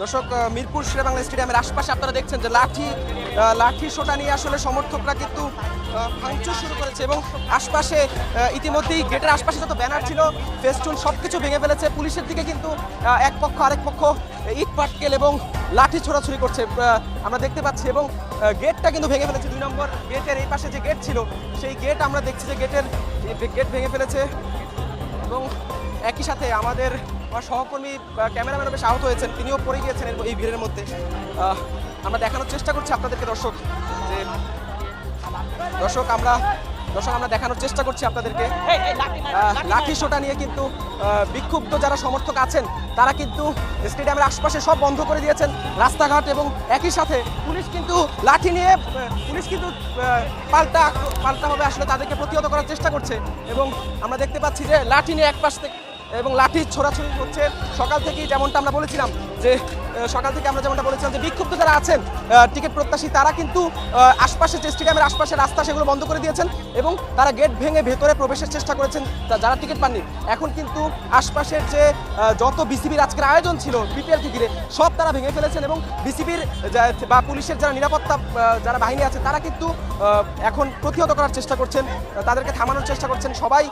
দর্শক মিরপুর শেরেবাংলা স্টেডিয়ামের আশপাশে আপনারা দেখছেন যে লাঠি লাঠি শোটা নিয়ে আসলে সমর্থকরা কিন্তু ভাঙচুর শুরু করেছে এবং আশপাশে ইতিমধ্যেই গেটের আশপাশে যত ব্যানার ছিল, ফেস্টুন সব কিছু ভেঙে ফেলেছে। পুলিশের দিকে কিন্তু এক পক্ষ, আরেক পক্ষ, ইট পাটকেল এবং লাঠি ছোড়াছুড়ি করছে আমরা দেখতে পাচ্ছি এবং গেটটা কিন্তু ভেঙে ফেলেছে। দুই নম্বর গেটের এই পাশে যে গেট ছিল, সেই গেট আমরা দেখছি যে গেটের, গেট ভেঙে ফেলেছে এবং একই সাথে আমাদের আমার সহকর্মী আহ, ক্যামেরাম্যানও বেশ আহত হয়েছেন তিনিও পড়ে গিয়েছেন এই ভিড়ের মধ্যে। আমরা দেখানোর চেষ্টা করছি আপনাদেরকে দর্শক যে দর্শক আমরা দর্শক আমরা দেখানোর চেষ্টা করছি আপনাদেরকে। লাঠি শোটা নিয়ে কিন্তু বিক্ষুব্ধ যারা সমর্থক আছেন তারা কিন্তু স্টেডিয়ামের আশপাশে সব বন্ধ করে দিয়েছেন। রাস্তাঘাট এবং একই সাথে পুলিশ কিন্তু লাঠি নিয়ে পুলিশ কিন্তু পাল্টা পাল্টাভাবে আসলে তাদেরকে প্রতিহত করার চেষ্টা করছে। এবং আমরা দেখতে পাচ্ছি যে লাঠি নিয়ে এক পাশ থেকে এবং লাঠি ছোড়াছড়ি হচ্ছে। সকাল থেকেই যেমনটা আমরা বলেছিলাম যে সকাল থেকে আমরা যেমনটা বলেছিলাম যে, বিক্ষুব্ধ যারা আছেন টিকিট প্রত্যাশী, তারা কিন্তু আশপাশে যে স্টেডিয়ামের আশপাশে রাস্তা সেগুলো বন্ধ করে দিয়েছেন এবং তারা গেট ভেঙে ভেতরে প্রবেশের চেষ্টা করেছেন যারা টিকিট পাননি। এখন কিন্তু আশপাশের যে যত বিসিবির আজকের আয়োজন ছিল বিপিএলকে ঘিরে সব তারা ভেঙে ফেলেছেন এবং বিসিবির বা পুলিশের যারা নিরাপত্তা যারা বাহিনী আছে, তারা কিন্তু এখন প্রতিহত করার চেষ্টা করছেন, তাদেরকে থামানোর চেষ্টা করছেন। সবাই